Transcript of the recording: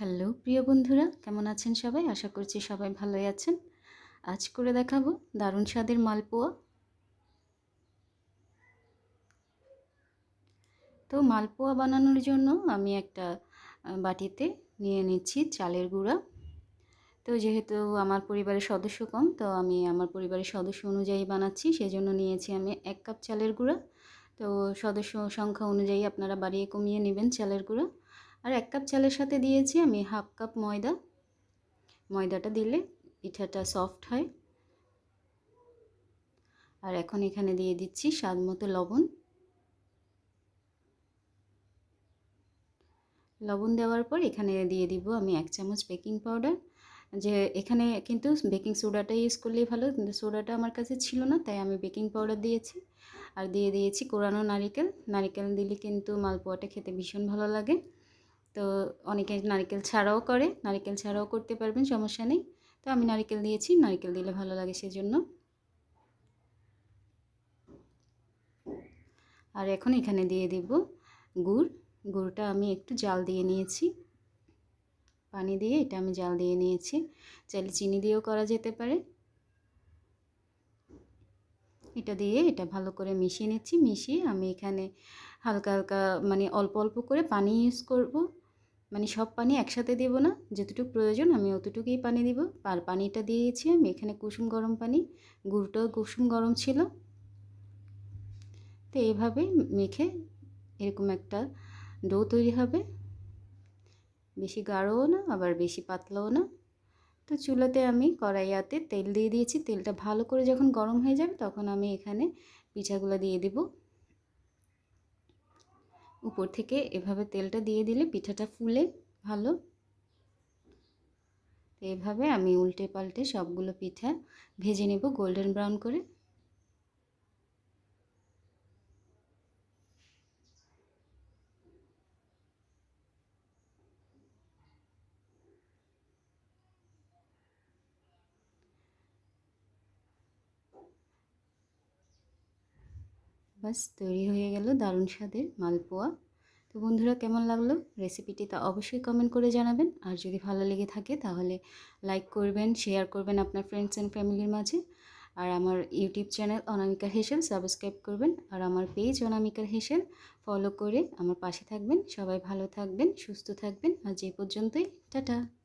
Hello, প্রিয় বন্ধুরা, কেমন আছেন সবাই? আশা করছি সবাই ভালোই আছেন। আজ করে দেখাবো দারুণ স্বাদের মালপোয়া। তো মালপোয়া বানানোর জন্য আমি একটা বাটিতে নিয়ে নিচ্ছি চালের গুঁড়া। তো যেহেতু আমার পরিবারের সদস্য কম, তো আমি আমার পরিবারের সদস্য অনুযায়ী বানাচ্ছি। সেজন্য নিয়েছি আমি এক কাপ চালের গুঁড়া। তো সদস্য সংখ্যা অনুযায়ী আপনারা বাড়িয়ে কমিয়ে নেবেন চালের গুঁড়া। আর এক কাপ চালের সাথে দিয়েছি আমি হাফ কাপ ময়দা। ময়দাটা দিলে পিঠাটা সফট হয়। আর এখন এখানে দিয়ে দিচ্ছি স্বাদ মতো লবণ। লবণ দেওয়ার পর এখানে দিয়ে দিব আমি এক চামচ বেকিং পাউডার। যে এখানে কিন্তু বেকিং সোডাটা ইউজ করলেই ভালো, কিন্তু সোডাটা আমার কাছে ছিল না, তাই আমি বেকিং পাউডার দিয়েছি। আর দিয়ে দিয়েছি কোরানো নারিকেল। নারিকেল দিলে কিন্তু মালপোয়াটা খেতে ভীষণ ভালো লাগে। তো অনেকে নারিকেল ছাড়াও করে, নারিকেল ছাড়াও করতে পারবেন, সমস্যা নেই। তো আমি নারিকেল দিয়েছি, নারিকেল দিলে ভালো লাগে সেজন্য। আর এখন এখানে দিয়ে দিব গুড়। গুড়টা আমি একটু জাল দিয়ে নিয়েছি। পানি দিয়ে এটা আমি জাল দিয়ে নিয়েছি। চাইলে চিনি দিয়েও করা যেতে পারে। এটা দিয়ে এটা ভালো করে মিশিয়ে নিচ্ছি। মিশিয়ে আমি এখানে হালকা হালকা মানে অল্প অল্প করে পানি ইউজ করব। মানে সব পানি একসাথে দেব না। যতটুকু প্রয়োজন আমি অতটুকুই পানি দিব। আর পানিটা দিয়েছি আমি এখানে কুসুম গরম পানি। গুড়টাও কুসুম গরম ছিল। তো এইভাবে মেখে এরকম একটা ডো তৈরি হবে। বেশি গাঢ়ও না, আবার বেশি পাতলাও না। তো চুলাতে আমি কড়াইয়াতে তেল দিয়ে দিয়েছি। তেলটা ভালো করে যখন গরম হয়ে যাবে তখন আমি এখানে পিঠাগুলো দিয়ে দেব। উপর থেকে এভাবে তেলটা দিয়ে দিলে পিঠাটা ফুলে ভালো। এভাবে আমি উল্টে পাল্টে সবগুলো পিঠা ভেজে নেব গোল্ডেন ব্রাউন করে। বাস তৈরি হয়ে গেল দারুণ স্বাদের মালপোয়া। তো বন্ধুরা, কেমন লাগল? রেসিপিটি তা অবশ্যই কমেন্ট করে জানাবেন। আর যদি ভালো লেগে থাকে, তাহলে লাইক করবেন শেয়ার করবেন আপনার ফ্রেন্ডস অ্যান্ড ফ্যামিলির মাঝে। আর আমার ইউটিউব চ্যানেল অনামিকার হেসেল সাবস্ক্রাইব করবেন। আর আমার পেজ অনামিকার হেসেল ফলো করে আমার পাশে থাকবেন। সবাই ভালো থাকবেন, সুস্থ থাকবেন। আজ এই পর্যন্তই। টাটা!